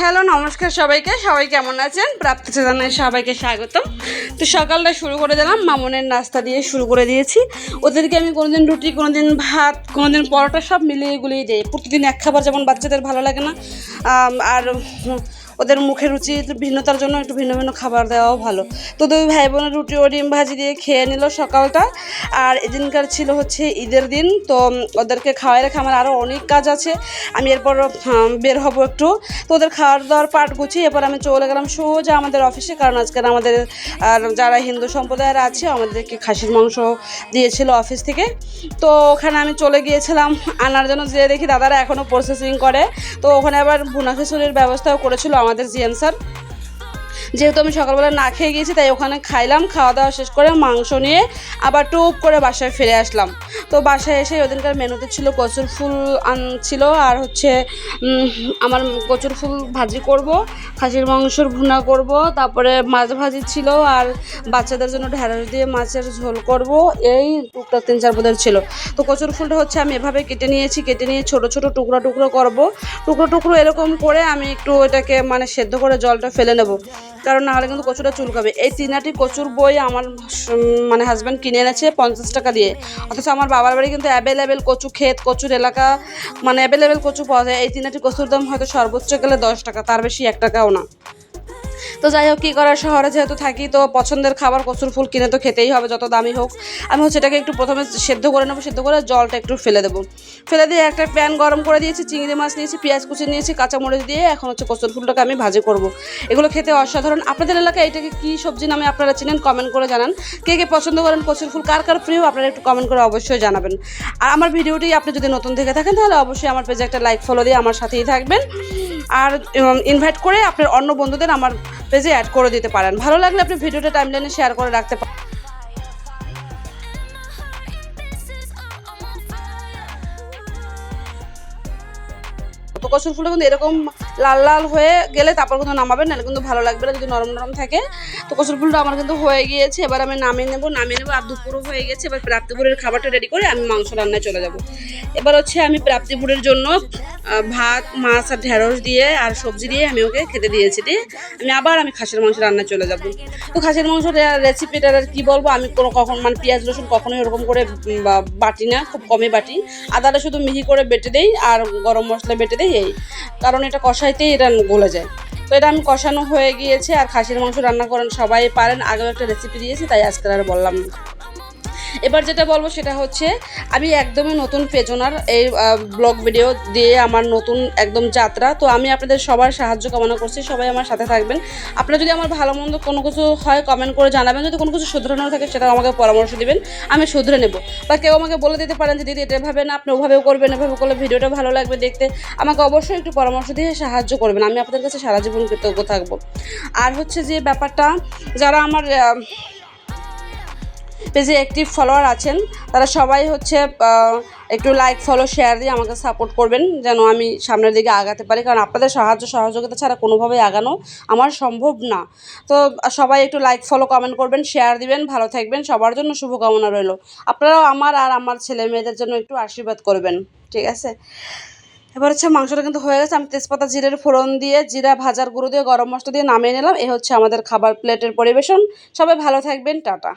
Hello, নমস্কার সবাইকে। সবাই কেমন আছেন? প্রাপ্তি চেতনায় সবাইকে স্বাগতম। তো সকালটা শুরু করে দিলাম। মামনের নাস্তা দিয়ে শুরু করে দিয়েছি। ওদেরকে আমি কোনোদিন রুটি, কোনোদিন ভাত, কোনোদিন পরোটা সব মিলিয়ে গুলিয়ে দিই। প্রতিদিন এক খাবার যেমন বাচ্চাদের ভালো লাগে না আর ওদের মুখের রুচি ভিন্নতার জন্য একটু ভিন্ন ভিন্ন খাবার দেওয়াও ভালো। তো দুই ভাই বোনের রুটি ও ডিম ভাজি দিয়ে খেয়ে নিল সকালটা। আর এদিনকার ছিল হচ্ছে ঈদের দিন, তো ওদেরকে খাওয়াই রেখে আমার আরও অনেক কাজ আছে। আমি এরপর বের হব একটু। তো ওদের খাওয়ার দাওয়ার পাট গুছিয়ে এরপর আমি চলে গেলাম সোজা আমাদের অফিসে, কারণ আজকের আমাদের, আর যারা হিন্দু সম্প্রদায়ের আছে, আমাদেরকে খাসির মাংস দিয়েছিল অফিস থেকে। তো ওখানে আমি চলে গিয়েছিলাম আনার জন্য যে দেখি দাদারা এখনও প্রসেসিং করে। তো ওখানে আবার ভুনা খিচুড়ির ব্যবস্থাও করেছিল আমাদের জিএম স্যার। যেহেতু আমি সকালবেলা না খেয়ে গিয়েছি, তাই ওখানে খাইলাম, খাওয়া দাওয়া শেষ করে মাংস নিয়ে আবার টুপ করে বাসায় ফিরে আসলাম। তো বাসায় এসে ওদিনকার মেনুতে ছিল কচুর ফুল আন, ছিল আর হচ্ছে আমার কচুর ফুল ভাজি করব, খাসির মাংসর ভুনা করব, তারপরে মাছ ভাজি ছিল আর বাচ্চাদের জন্য ঢেঁড়স দিয়ে মাছের ঝোল করব, এই টুকটাক তিন চার পদের ছিল। তো কচুর ফুলটা হচ্ছে আমি এভাবে কেটে নিয়েছি, কেটে নিয়ে ছোট ছোট টুকরো টুকরো করব। টুকরো টুকরো এরকম করে আমি একটু এটাকে মানে সেদ্ধ করে জলটা ফেলে নেব। কারণ না হলে কিন্তু কচুটা চুলকাবে। এই তিনাটি কচুর বই আমার মানে হাজব্যান্ড কিনে এনেছে পঞ্চাশ টাকা দিয়ে। অথচ আমার বাবার বাড়ি কিন্তু অ্যাভেলেবেল কচু ক্ষেত, কচুর এলাকা মানে অ্যাভেলেবেল কচু পাওয়া যায়। এই তিনাটি কচুর দাম হয়তো সর্বোচ্চ গেলে দশ টাকা, তার বেশি এক টাকাও না। তো যাই হোক, কী করার? শহরে যেহেতু থাকি, তো পছন্দের খাবার কচুর ফুল কিনে তো খেতেই হবে, যত দামি হোক। আমি হচ্ছে এটাকে একটু প্রথমে সেদ্ধ করে নেব, সেদ্ধ করে জলটা একটু ফেলে দেবো। ফেলে দিয়ে একটা প্যান গরম করে দিয়েছি, চিংড়ি মাছ নিয়েছি, পেঁয়াজ কুচি নিয়েছি, কাঁচামরিচ দিয়ে এখন হচ্ছে কচুর ফুলটাকে আমি ভাজি করব। এগুলো খেতে অসাধারণ। আপনাদের এলাকায় এটাকে কী সবজি নামে আপনারা চিনেন কমেন্ট করে জানান। কে কে পছন্দ করেন কচুর ফুল, কার কার প্রিয়, আপনারা একটু কমেন্ট করে অবশ্যই জানাবেন। আর আমার ভিডিওটি আপনি যদি নতুন দেখে থাকেন, তাহলে অবশ্যই আমার পেজে একটা লাইক ফলো দিয়ে আমার সাথেই থাকবেন। আর ইনভাইট করে আপনার অন্য বন্ধুদের, আমার পেজে অ্যাড করে দিতে পারেন। ভালো লাগলে আপনি ভিডিওটা টাইমলাইনে শেয়ার করে রাখতে পারেন তো কচুর ফুলটা কিন্তু এরকম লাল লাল হয়ে গেলে তারপর কিন্তু নামাবেন, নাহলে কিন্তু ভালো লাগবে না, যদি নরম নরম থাকে। তো কচুর ফুলটা আমার কিন্তু হয়ে গিয়েছে, এবার আমি নামিয়ে নেব নামিয়ে নেব, আর দুপুরও হয়ে গেছে, এবার প্রাপ্তিপুরের খাবারটা রেডি করে আমি মাংস রান্নায় চলে যাব। এবার হচ্ছে আমি প্রাপ্তিপুরের জন্য ভাত, মাছ আর ঢেঁড়স দিয়ে আর সবজি দিয়ে আমি ওকে খেতে দিয়েছি, দিয়ে আমি আবার আমি খাসির মাংস রান্নায় চলে যাব। তো খাসির মাংসের রেসিপিটার আর কি বলব, আমি কোনো কখন মানে পেঁয়াজ, রসুন কখনোই ওরকম করে বাটি না, খুব কমই বাটি। আদাটা শুধু মিহি করে বেটে দেই, আর গরম মশলা বেটে দেই এই। কারণ এটা কষাইতেই এটা গলে যায়। তো এটা আমি কষানো হয়ে গিয়েছে আর খাসির মাংস রান্না করেন সবাই পারেন। আগেও একটা রেসিপি দিয়েছি, তাই আজকে আর বললাম না। এবার যেটা বলব সেটা হচ্ছে, আমি একদমই নতুন পেজনার এই ব্লগ ভিডিও দিয়ে আমার নতুন একদম যাত্রা। তো আমি আপনাদের সবার সাহায্য কামনা করছি, সবাই আমার সাথে থাকবেন। আপনারা যদি আমার ভালো মন্দ কোনো কিছু হয় কমেন্ট করে জানাবেন, যদি কোনো কিছু শুধরানোর থাকে সেটা আমাকে পরামর্শ দিবেন, আমি শুধরে নেব। বা কেউ আমাকে বলে দিতে পারেন যে, দিদি, এটা এভাবে না, আপনি ওভাবেও করবেন, এভাবে করলে ভিডিওটা ভালো লাগবে দেখতে। আমাকে অবশ্যই একটু পরামর্শ দিয়ে সাহায্য করবেন, আমি আপনাদের কাছে সারা জীবন কৃতজ্ঞ থাকব। আর হচ্ছে যে ব্যাপারটা, যারা আমার পেজে অ্যাক্টিভ ফলোয়ার আছেন, তারা সবাই হচ্ছে একটু লাইক ফলো শেয়ার দিয়ে আমাকে সাপোর্ট করবেন, যেন আমি সামনের দিকে আগাতে পারি। কারণ আপনাদের সাহায্য, সহযোগিতা ছাড়া কোনোভাবেই আগানো আমার সম্ভব না। তো সবাই একটু লাইক ফলো কমেন্ট করবেন শেয়ার দিবেন, ভালো থাকবেন, সবার জন্য শুভকামনা রইল। আপনারাও আমার আর আমার ছেলে মেয়েদের জন্য একটু আশীর্বাদ করবেন, ঠিক আছে? এবার হচ্ছে মাংসটা কিন্তু হয়ে গেছে, আমি তেজপাতা, জিরের ফোড়ন দিয়ে, জিরা, ভাজার গুঁড়ো দিয়ে, গরম মশলা দিয়ে নামিয়ে নিলাম। এ হচ্ছে আমাদের খাবার প্লেটের পরিবেশন। সবাই ভালো থাকবেন, টাটা।